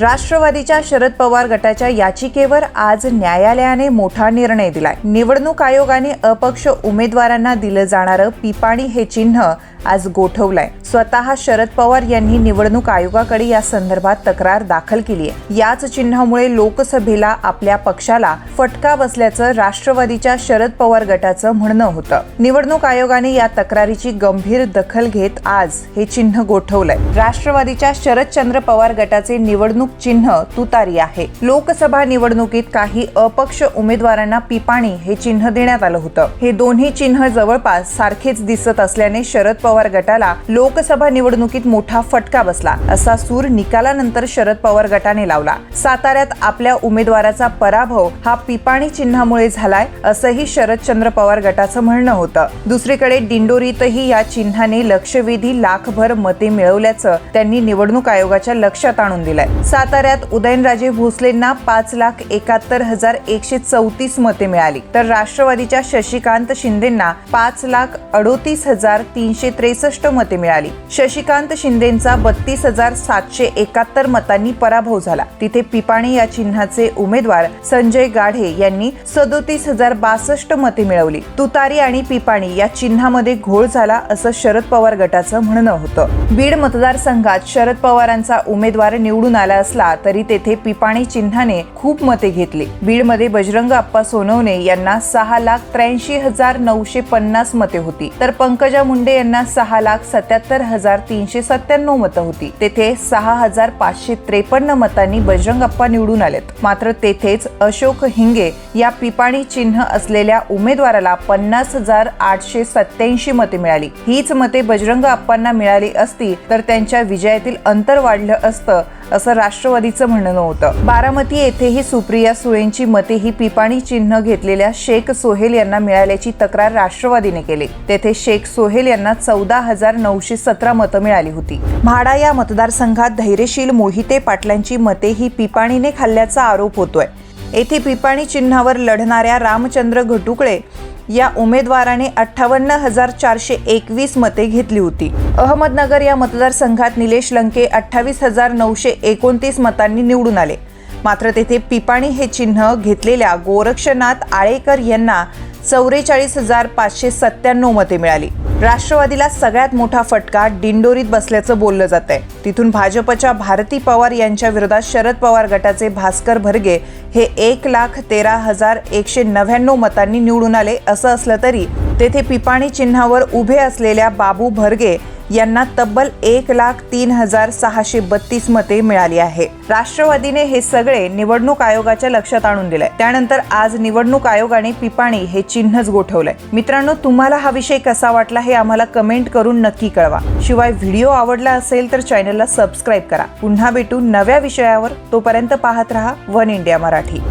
राष्ट्रवादीच्या शरद पवार गटाच्या याचिकेवर आज न्यायालयाने मोठा निर्णय दिलाय. निवडणूक आयोगाने अपक्ष उमेदवारांना दिलं जाणारं पिपाणी हे चिन्ह आज गोठवलंय. स्वतः शरद पवार यांनी निवडणूक आयोगाकडे या संदर्भात तक्रार दाखल केली आहे. याच चिन्हामुळे लोकसभेला आपल्या पक्षाला फटका बसल्याचं राष्ट्रवादीच्या शरद पवार गटाचं म्हणणं होतं. निवडणूक आयोगाने या तक्रारीची गंभीर दखल घेत आज हे चिन्ह गोठवलंय. राष्ट्रवादीच्या शरदचंद्र पवार गटाचे निवडणूक चिन्ह तुतारी आहे. लोकसभा निवडणुकीत काही अपक्ष उमेदवारांना पिपाणी हे चिन्ह देण्यात आलं होतं. हे दोन्ही चिन्ह जवळपास सारखेच दिसत असल्याने शरद पवार गटाला लोकसभा निवडणुकीत मोठा फटका बसला असा सूर निकालानंतर शरद पवार गटाने लावला. साताऱ्यात आपल्या उमेदवाराचा पराभव हा पिपाणी चिन्हामुळे झालाय असंही शरदचंद्र पवार गटाचं म्हणणं होतं. दुसरीकडे दिंडोरीतही या चिन्हाने लक्षवेधी लाखभर मते मिळवल्याचं त्यांनी निवडणूक आयोगाच्या लक्षात आणून दिलंय. साताऱ्यात उदयनराजे भोसलेंना पाच लाख एकाहत्तर हजार एकशे चौतीस मते मिळाली. तर राष्ट्रवादीच्या शशिकांत शिंदेंना पाच लाख अडोतीस हजार तीनशे त्रेसष्ट मते मिळाली. शशिकांत शिंदेंचा बत्तीस हजार सातशे एकाहत्तर मतांनी पराभव झाला. तिथे पिपाणी या चिन्हाचे उमेदवार संजय गाढे यांनी सदोतीस हजार बासष्ट मते मिळवली. तुतारी आणि पिपाणी या चिन्हामध्ये घोळ झाला असं शरद पवार गटाचं म्हणणं होतं. बीड मतदारसंघात शरद पवारांचा उमेदवार निवडून आला असला तरी तेथे पिपाणी चिन्हाने खूप मते घेतली. बीडमध्ये बजरंग आप्पा सोनवणे यांना सहा लाख त्र्याऐंशी हजार नऊशे पन्नास मते होती. तर पंकजा मुंडे यांना सहा लाख सत्याहत्तर हजार तीनशे सत्त्याण्णव मतं होती. तेथे सहा हजार पाचशे त्रेपन्न मतांनी बजरंग आप्पा निवडून आलेत. मात्र तेथेच अशोक हिंगे या पिपाणी चिन्ह असलेल्या उमेदवाराला पन्नास हजार आठशे सत्याऐंशी मते मिळाली. हीच मते बजरंग अप्पांना मिळाली असती तर त्यांच्या विजयातील अंतर वाढलं असतं असं राष्ट्रवादीचं म्हणणं होतं बारामती येथेही सुप्रिया सुळेंची मते ही पिपाणी चिन्ह घेतलेल्या शेख सोहेल यांना मिळाल्याची तक्रार राष्ट्रवादीने केली. तेथे शेख सोहेल यांना चौदा हजार नऊशे सतरा मतं मिळाली होती. म्हाडा या मतदारसंघात धैर्यशील मोहिते पाटलांची मते ही पिपाणीने खाल्ल्याचा आरोप होतोय. येथे पिपाणी चिन्हावर लढणाऱ्या रामचंद्र घटुकळे या उमेदवाराने अठ्ठावन्न हजार चारशे एकवीस मते घेतली होती. अहमदनगर या मतदारसंघात निलेश लंके अठ्ठावीस हजार नऊशे एकोणतीस मतांनी निवडून आले. मात्र तेथे पिपाणी हे चिन्ह घेतलेल्या गोरक्षनाथ आळेकर यांना चौवेचाळीस हजार पाचशे सत्त्याण्णव मते मिळाली. राष्ट्रवादीला सगळ्यात मोठा फटका दिंडोरीत बसल्याचं बोललं जात आहे तिथून भाजपच्या भारती पवार यांच्या विरोधात शरद पवार गटाचे भास्कर भरगे हे एक लाख तेरा हजार एकशे नव्याण्णव मतांनी निवडून आले. असं असलं तरी तेथे पिपाणी चिन्हावर उभे असलेल्या बाबू भरगे यांना तब्बल एक लाख तीन हजार सहाशे बत्तीस मते मिळाली आहे. राष्ट्रवादीने हे सगळे निवडणूक आयोगाच्या लक्षात आणून दिलंय. त्यानंतर आज निवडणूक आयोगाने पिपाणी हे चिन्हच गोठवलंय. मित्रांनो तुम्हाला हा विषय कसा वाटला हे आम्हाला कमेंट करून नक्की कळवा. शिवाय व्हिडिओ आवडला असेल तर चॅनलला सबस्क्राईब करा. पुन्हा भेटू नव्या विषयावर. तोपर्यंत पाहत रहा वन इंडिया मराठी.